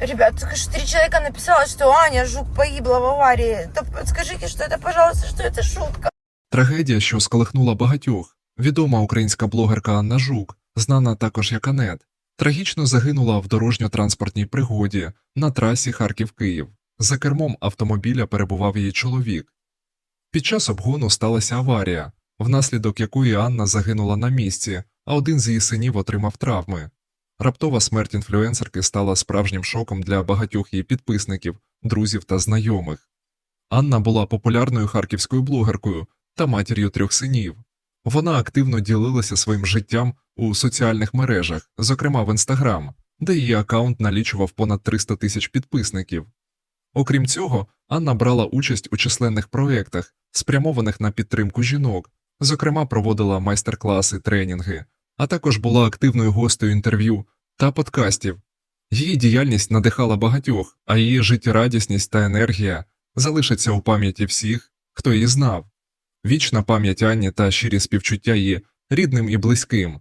Ребят, только что три человека написало, что Аня Жук погибла в аварии. Да скажите, что это, пожалуйста, что это шутка. Трагедія, що сколихнула багатьох. Відома українська блогерка Анна Жук, знана також як Анет, трагічно загинула в дорожньо-транспортній пригоді на трасі Харків-Київ. За кермом автомобіля перебував її чоловік. Під час обгону сталася аварія, внаслідок якої Анна загинула на місці, а один з її синів отримав травми. Раптова смерть інфлюенсерки стала справжнім шоком для багатьох її підписників, друзів та знайомих. Анна була популярною харківською блогеркою та матір'ю трьох синів. Вона активно ділилася своїм життям у соціальних мережах, зокрема в Інстаграм, де її аккаунт налічував понад 300 тисяч підписників. Окрім цього, Анна брала участь у численних проєктах, спрямованих на підтримку жінок, зокрема проводила майстер-класи, тренінги, а також була активною гостею інтерв'ю та подкастів. Її діяльність надихала багатьох, а її життєрадісність та енергія залишаться у пам'яті всіх, хто її знав. Вічна пам'ять Анні та щирі співчуття її рідним і близьким.